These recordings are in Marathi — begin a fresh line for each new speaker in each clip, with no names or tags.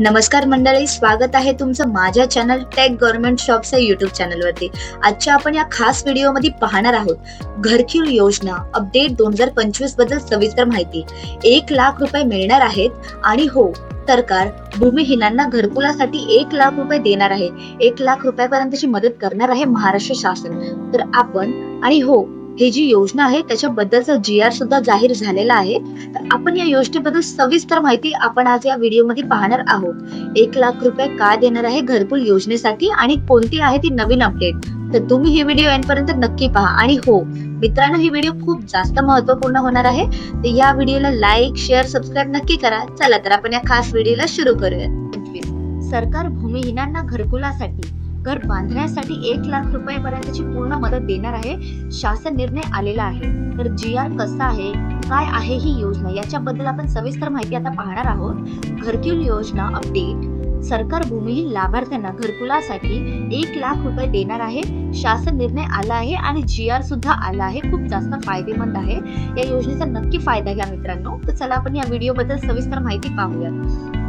नमस्कार मंडळी स्वागत आहे तुमचं माझ्या चॅनल टेक गव्हर्नमेंट शॉपच्या युट्यूब चॅनलवरती आजच्या आपण या खास व्हिडिओमध्ये पाहणार आहोत घरकुल योजना अपडेट दोन हजार पंचवीसबद्दल सविस्तर माहिती. एक लाख रुपये मिळणार आहेत आणि हो सरकार भूमिहीनांना घरकुलासाठी एक लाख रुपये देणार आहे. एक लाख रुपयापर्यंतची मदत करणार आहे महाराष्ट्र शासन. तर आपण आणि हो हे जी योजना आहे त्याच्याबद्दलचा जी आर सुद्धा जाहीर झालेला आहे. तर आपण या योजनेबद्दल सविस्तर माहिती आपण आज या व्हिडिओमध्ये पाहणार आहोत. एक लाख रुपये का देणार आहे घरकुल योजनेसाठी आणि कोणती आहे ती नवीन अपडेट? तर तुम्ही ही व्हिडिओ एंडपर्यंत नक्की पहा. आणि हो मित्रांनो ही व्हिडिओ खूप जास्त महत्त्वपूर्ण होणार आहे. तर या व्हिडिओला लाईक शेअर सबस्क्राईब नक्की करा. चला तर आपण या खास व्हिडिओला सुरू करूया सरकार भूमिहीनांना घरकुलासाठी घर बांधण्यासाठी एक लाख रुपयापर्यंतची पूर्ण मदत देणार आहे. शासन निर्णय आलेला आहे. तर जी आर कसा आहे? काय आहे ही योजना? याच्याबद्दल आपण सविस्तर माहिती आता पाहणार आहोत. घरकुल योजना अपडेट. सरकार भूमिहीन लाभार्थ्यांना घरकुलासाठी एक लाख रुपये देणार आहे. शासन निर्णय आला आहे आणि जी आर सुद्धा आला आहे. खूप जास्त फायदेमंद आहे. या योजनेचा नक्की फायदा घ्या मित्रांनो. तर चला आपण या व्हिडिओ बद्दल सविस्तर माहिती पाहूया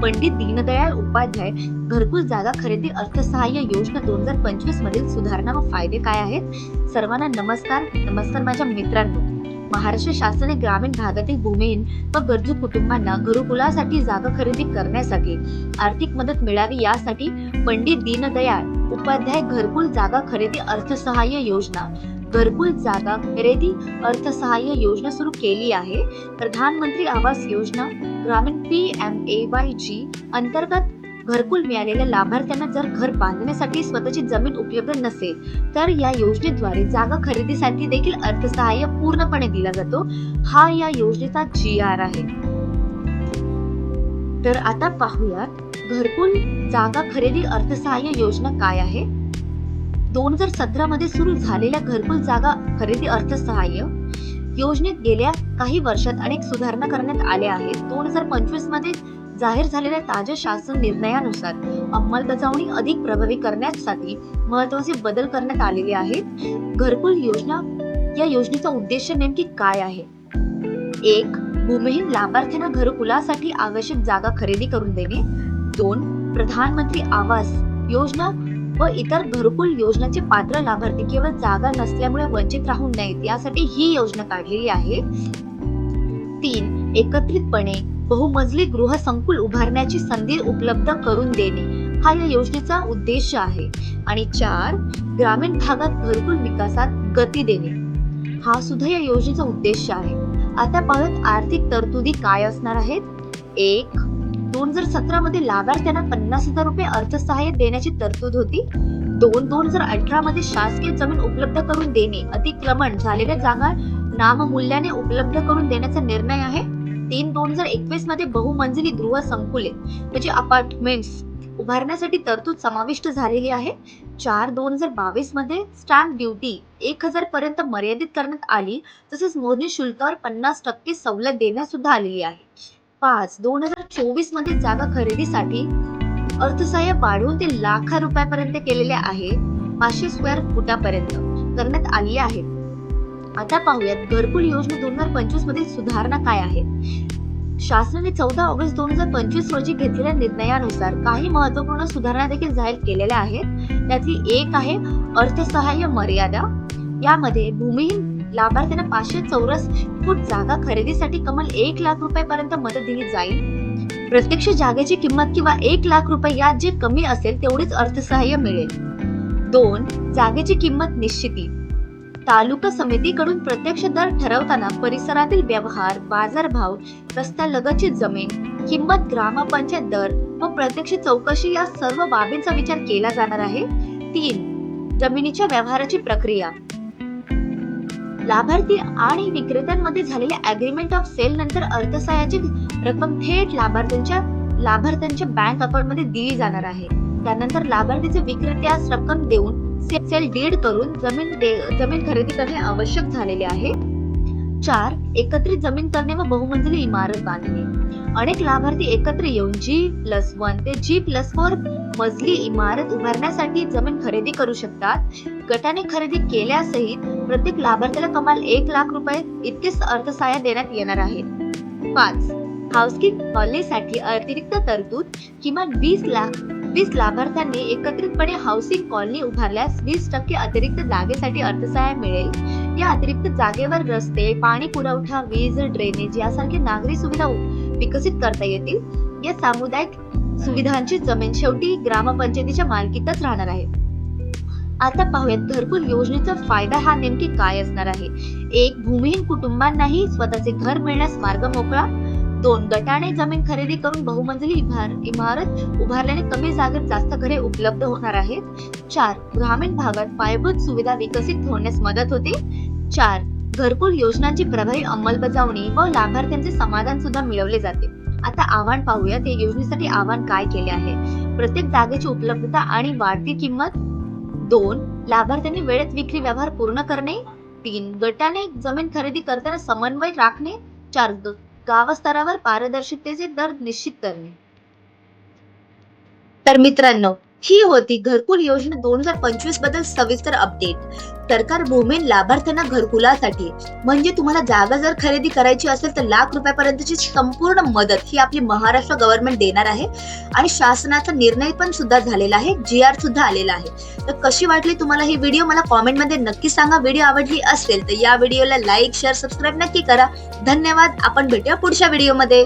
पंडित दीनदयाळ उपाध्याय घरकुल जागा खरेदी अर्थसहाय्य योजना दोन हजार पंचवीस मधील सुधारणा व फायदे काय आहेत? सर्वांना नमस्कार. नमस्कार माझ्या मित्रांनो. महाराष्ट्र शासनाने ग्रामीण भागातील भूमिहीन व गरजू कुटुंबांना घरकुलासाठी जागा खरेदी करण्यासाठी आर्थिक मदत मिळावी यासाठी पंडित दीनदयाळ उपाध्याय घरकुल जागा खरेदी अर्थसहाय्य योजना घरकुल जागा खरेदी अर्थसहाय्य योजना सुरू केली आहे. प्रधानमंत्री आवास योजना ग्रामीण P M A Y G अंतर्गत घरकुल मिळालेल्या लाभार्थ्यांना जर घर बांधण्यासाठी स्वतःची जमीन उपलब्ध नसेल तर या योजनेद्वारे जागा खरेदीसाठी देखील अर्थसहाय्य पूर्णपणे दिला जातो. हा या योजनेचा जी आर आहे. तर आता पाहूयात घरकुल जागा खरेदी अर्थसहाय्य योजना काय आहे? दोन हजार सतरा मध्ये सुरू झालेल्या घरकुल जागा खरेदी अर्थसहाय्य योजनेत गेल्या काही वर्षात अनेक सुधारणा करण्यात आल्या आहेत. दोन हजार पंचवीसमध्ये जाहीर झालेल्या ताज्या शासन निर्णयानुसार अंमलबजावणी अधिक प्रभावी करण्यासाठी महत्त्वाचे बदल करण्यात आलेले आहेत. घरकुल योजना या योजनेचा उद्देश नेमकी काय आहे? एक भूमिहीन लाभार्थ्यांना घरकुलासाठी आवश्यक जागा खरेदी करून देणे. दोन प्रधानमंत्री आवास योजना व इतर घरकुल योजनेचे पात्र लाभार्थी केवळ जागा नसल्यामुळे वंचित राहू नयेत. यासाठी ही योजना काढलेली आहे. तीन एकत्रितपणे बहुमजली गृह संकुल उभारण्याची संधी उपलब्ध करून देणे. हा या योजनेचा उद्देश आहे. आणि चार ग्रामीण भागात घरकुल विकासात गती देणे. हा सुद्धा या योजनेचा उद्देश आहे. आता पाहत आर्थिक तरतुदी काय असणार आहेत? एक दोन हजार सतरा मध्ये लाभार्थ्यांना पन्नास हजार रुपये अर्थसहाय्य देण्याची तरतूद होती. दोन दोन हजार अठरा मध्ये शासकीय जमीन उपलब्ध करून देणे अतिक्रमण झालेल्या जागा नाममूल्याने उपलब्ध करून देण्याचा निर्णय आहे. तीन दोन हजार एकवीसमध्ये बहुमंजिली गृह संकुले म्हणजे अपार्टमेंट्स उभारण्यासाठी तरतूद समाविष्ट झालेली आहे. चार दोन हजार बावीसमध्ये स्टॅम्प ड्युटी एक हजार पर्यंत मर्यादित करण्यात आली तसेच मोजणी शुल्कावर पन्नास टक्के सवलत देण्यात सुद्धा आलेली आहे. पाच दोन हजार चोवीसमध्ये जागा खरेदीसाठी अर्थसहाय्य वाढवून ते लाखा रुपयापर्यंत केलेले आहे पाचशे स्क्वेअर फुटापर्यंत करण्यात आली आहे. आता पाहूयात घरकुल योजना दोन हजार पंचवीस मधील सुधारणा काय आहेत शासनाने चौदा ऑगस्ट दोन हजार पंचवीस रोजी घेतलेल्या निर्णयानुसार काही महत्त्वपूर्ण सुधारणा देखील जाहीर केलेल्या आहेत. त्यातली एक आहे अर्थसहाय्य मर्यादा. यामध्ये भूमिहीन लाभार्थ्यांना पाचशे चौरस फूट जागा खरेदीसाठी कमाल एक लाख रुपयापर्यंत मदत दिली जाईल. प्रत्यक्ष जागेची किंमत किंवा एक लाख रुपये यात जे कमी असेल तेवढेच अर्थसहाय्य मिळेल. दोन जागेची किंमत निश्चिती. तालुका समितीकडून प्रत्यक्ष दर ठरवताना परिसरातील व्यवहार बाजारभाव रस्त्यालगतची जमीन किंमत ग्रामपंचायत दर व प्रत्यक्ष चौकशी या सर्व बाबींचा विचार केला जाणार आहे. तीन जमिनीच्या व्यवहाराची प्रक्रिया. लाभार्थी आणि विक्रेत्यांमध्ये झालेल्या अग्रीमेंट ऑफ सेल नंतर अर्थसहाय्याची रक्कम थेट लाभार्थ्यांच्या लाभार्थ्यांच्या बँक अकाउंटमध्ये दिली जाणार आहे. त्यानंतर लाभार्थीचे विक्रेत्यास रक्कम देऊन से- सेल डीड करून जमीन दे- जमीन खरेदी करणे आवश्यक झालेले आहे. चार एकत्रित जमीन करणे व बहुमंजिली इमारत बांधणे. अनेक लाभार्थी एकत्र येऊन जी प्लस वन ते जी प्लस फोर मजली इमारत उभारण्यासाठी जमीन खरेदी करू शकतात. गटाने खरेदी केल्यासहित प्रत्येक लाभार्थ्याला कमाल एक लाख रुपये इतकेच अर्थसहाय्य देण्यात येणार आहे. पाच हाऊसकीप कॉलनीसाठी अतिरिक्त तरतूद किमान वीस लाख वीस लाभार्थ्यांनी एकत्रितपणे हाऊसिंग कॉलनी उभारल्यास वीस टक्के अतिरिक्त जागेसाठी अर्थसहाय्य मिळेल. या अतिरिक्त जागेवर रस्ते पाणी पुरवठा वीज ड्रेनेज यासारखे नागरी सुविधा विकसित करता येतील. या सामुदायिक सुविधांची जमीन शेवटी ग्रामपंचायतीच्या मालकीतच राहणार आहे. आता पाहूयात घरकुल योजनेचा फायदा हा नेमकी काय असणार आहे? एक भूमिहीन कुटुंबांनाही स्वतःचे घर मिळण्यास मार्ग मोकळा. दोन गटाने जमीन खरेदी करून बहुमंजिली इमार इमारत उभारल्याने कमी जागेत जास्त घरे उपलब्ध होणार आहेत. चार ग्रामीण भागात पायाभूत सुविधा विकसित होण्यास मदत होते. चार घरकुल योजनांची प्रभावी अंमलबजावणी व लाभार्थ्यांचे समाधान सुद्धा मिळवले जाते. आता आव्हान पाहूयात ते योजनेसाठी आव्हान काय केले आहे? प्रत्येक जागेची उपलब्धता आणि वाढती किंमत? दोन लाभार्थ्यांनी वेळेत विक्री व्यवहार पूर्ण करणे. तीन गटाने जमीन खरेदी करताना समन्वय राखणे. चार गावस्तरावर पारदर्शकतेचे दर निश्चित करणे. तर मित्रांनो ही होती घरकुल योजना दोन हजार पंचवीसबद्दल सविस्तर अपडेट सरकार भूमीन लाभार्थ्यांना घरकुलासाठी म्हणजे तुम्हाला जागा जर खरेदी करायची असेल तर लाख रुपयापर्यंतची संपूर्ण मदत ही आपली महाराष्ट्र गव्हर्नमेंट देणार आहे. आणि शासनाचा निर्णय पण सुद्धा झालेला आहे जी आर सुद्धा आलेला आहे. तर कशी वाटली तुम्हाला ही व्हिडिओ मला कॉमेंटमध्ये नक्की सांगा. व्हिडिओ आवडली असेल तर या व्हिडिओला लाईक शेअर सबस्क्राईब नक्की करा. धन्यवाद. आपण भेटूया पुढच्या व्हिडिओमध्ये